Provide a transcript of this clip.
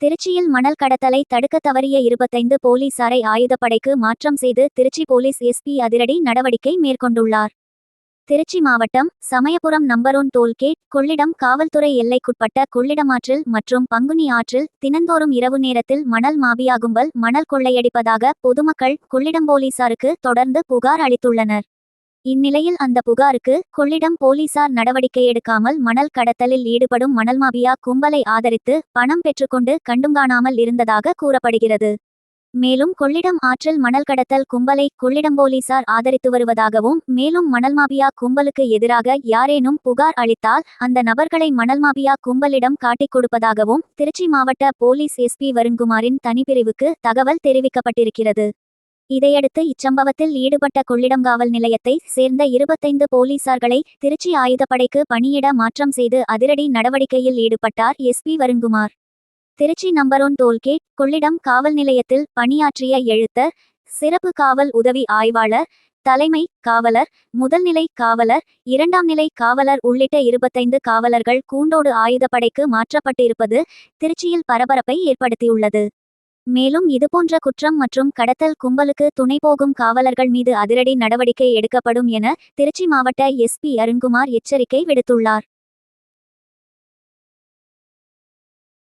திருச்சியில் மணல் கடத்தலை தடுக்க தவறிய இருபத்தைந்து போலீசாரை ஆயுதப்படைக்கு மாற்றம் செய்து திருச்சி போலீஸ் எஸ்பி அதிரடி நடவடிக்கை மேற்கொண்டுள்ளார். திருச்சி மாவட்டம் சமயபுரம் நம்பரோன் டோல்கேட் கொள்ளிடம் காவல்துறை எல்லைக்குட்பட்ட கொள்ளிடமாற்றில் மற்றும் பங்குனி ஆற்றில் தினந்தோறும் இரவு நேரத்தில் மணல் மாபியா கும்பல் மணல் கொள்ளையடிப்பதாக பொதுமக்கள் கொள்ளிடம் போலீசாருக்கு தொடர்ந்து புகார் அளித்துள்ளனர். இந்நிலையில் அந்த புகாருக்கு கொள்ளிடம் போலீசார் நடவடிக்கை எடுக்காமல் மணல் கடத்தலில் ஈடுபடும் மணல் மாபியா கும்பலை ஆதரித்து பணம் பெற்றுக்கொண்டு கண்டுங்காணாமல் இருந்ததாக கூறப்படுகிறது. மேலும் கொள்ளிடம் ஆற்றில் மணல் கடத்தல் கும்பலை கொள்ளிடம் போலீசார் ஆதரித்து வருவதாகவும் மேலும் மணல் மாபியா கும்பலுக்கு எதிராக யாரேனும் புகார் அளித்தால் அந்த நபர்களை மணல் மாபியா கும்பலிடம் காட்டிக் கொடுப்பதாகவும் திருச்சி மாவட்ட போலீஸ் எஸ்பி வருண்குமாரின் தனிப்பிரிவுக்கு தகவல் தெரிவிக்கப்பட்டிருக்கிறது. இதையடுத்து இச்சம்பவத்தில் ஈடுபட்ட கொள்ளிடம் காவல் நிலையத்தை சேர்ந்த இருபத்தைந்து போலீசார்களை திருச்சி ஆயுதப்படைக்கு பணியிட மாற்றம் செய்து அதிரடி நடவடிக்கையில் ஈடுபட்டார் SP Varunkumar. Tiruchi number one toll gate Kollidam காவல் நிலையத்தில் பணியாற்றிய எழுத்தர் சிறப்பு காவல் உதவி ஆய்வாளர் தலைமை காவலர் முதல்நிலை காவலர் இரண்டாம் நிலை காவலர் உள்ளிட்ட இருபத்தைந்து காவலர்கள் கூண்டோடு ஆயுதப்படைக்கு மாற்றப்பட்டிருப்பது திருச்சியில் பரபரப்பை ஏற்படுத்தியுள்ளது. மேலும் இதுபோன்ற குற்றம் மற்றும் கடத்தல் கும்பலுக்கு துணை போகும் காவலர்கள் மீது அதிரடி நடவடிக்கை எடுக்கப்படும் என திருச்சி மாவட்ட எஸ்பி அருண்குமார் எச்சரிக்கை விடுத்துள்ளார்.